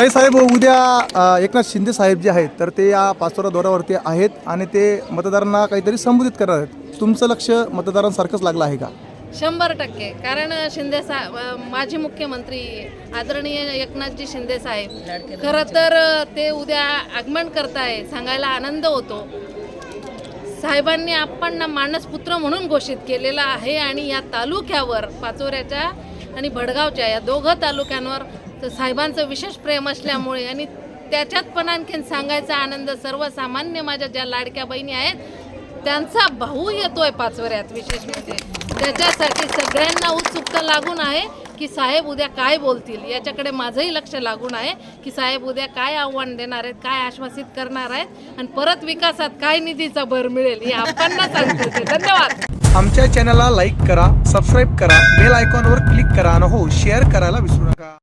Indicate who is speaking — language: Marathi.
Speaker 1: ताई साहेब उद्या अ, एकनाथ शिंदे साहेब जे आहेत तर ते या पाचोरा दौऱ्यावरती आहेत आणि ते मतदारांना काहीतरी संबोधित करणार आहेत. तुमचं लक्ष मतदारांसारखंच लागलं आहे का?
Speaker 2: शंभर टक्के. कारण शिंदे साहेब माजी मुख्यमंत्री आदरणीय एकनाथजी शिंदे साहेब खरं तर ते उद्या आगमन करताय सांगायला आनंद होतो. साहेबांनी आपण मानसपुत्र म्हणून घोषित केलेला आहे आणि या तालुक्यावर पाचोऱ्याच्या आणि भडगावच्या या दोघं तालुक्यांवर तर साहेबांचं विशेष प्रेम असल्यामुळे आणि त्याच्यात पण आणखीन सांगायचा आनंद सर्वसामान्य माझ्या ज्या लाडक्या बहिणी आहेत त्यांचा भाऊ येतोय पाचवऱ्यात विशेष म्हणजे. त्याच्यासाठी सगळ्यांना उत्सुकता लागून आहे की साहेब उद्या काय बोलतील? याच्याकडे माझंही लक्ष लागून आहे की साहेब उद्या काय आव्हान देणार आहेत काय आश्वासित करणार आहेत आणि परत विकासात काय निधीचा भर मिळेल हे आपण सांगतो धन्यवाद.
Speaker 1: आमच्या चॅनलला लाईक करा सबस्क्राईब करा बेल आयकॉनवर क्लिक करा आणि हो शेअर करायला विसरू नका.